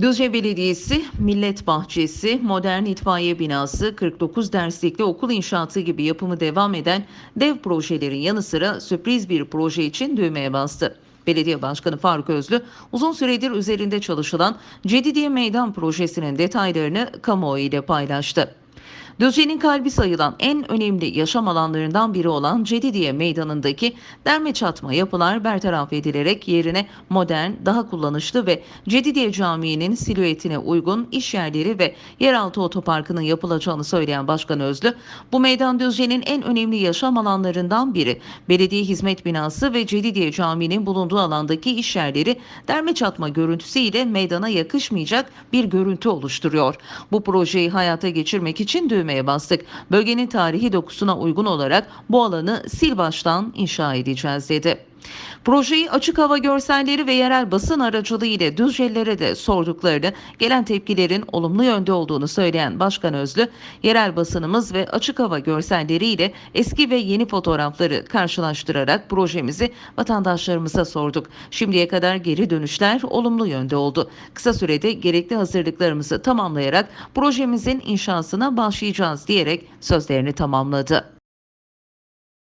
Düzce Belediyesi, Millet Bahçesi, modern itfaiye binası, 49 derslikli okul inşaatı gibi yapımı devam eden dev projelerin yanı sıra sürpriz bir proje için düğmeye bastı. Belediye Başkanı Faruk Özlü uzun süredir üzerinde çalışılan Cedidiye Meydan projesinin detaylarını kamuoyu ile paylaştı. Düzce'nin kalbi sayılan en önemli yaşam alanlarından biri olan Cedidiye Meydanı'ndaki derme çatma yapılar bertaraf edilerek yerine modern, daha kullanışlı ve Cedidiye Camii'nin silüetine uygun iş yerleri ve yeraltı otoparkının yapılacağını söyleyen Başkan Özlü, bu meydan Düzce'nin en önemli yaşam alanlarından biri. Belediye hizmet binası ve Cedidiye Camii'nin bulunduğu alandaki iş yerleri derme çatma görüntüsüyle meydana yakışmayacak bir görüntü oluşturuyor. Bu projeyi hayata geçirmek için düğmeye bastık. Bölgenin tarihi dokusuna uygun olarak bu alanı sil baştan inşa edeceğiz dedi. Projeyi açık hava görselleri ve yerel basın aracılığı ile Düzcelilere de sorduklarını, gelen tepkilerin olumlu yönde olduğunu söyleyen Başkan Özlü, yerel basınımız ve açık hava görselleri ile eski ve yeni fotoğrafları karşılaştırarak projemizi vatandaşlarımıza sorduk. Şimdiye kadar geri dönüşler olumlu yönde oldu. Kısa sürede gerekli hazırlıklarımızı tamamlayarak projemizin inşasına başlayacağız diyerek sözlerini tamamladı.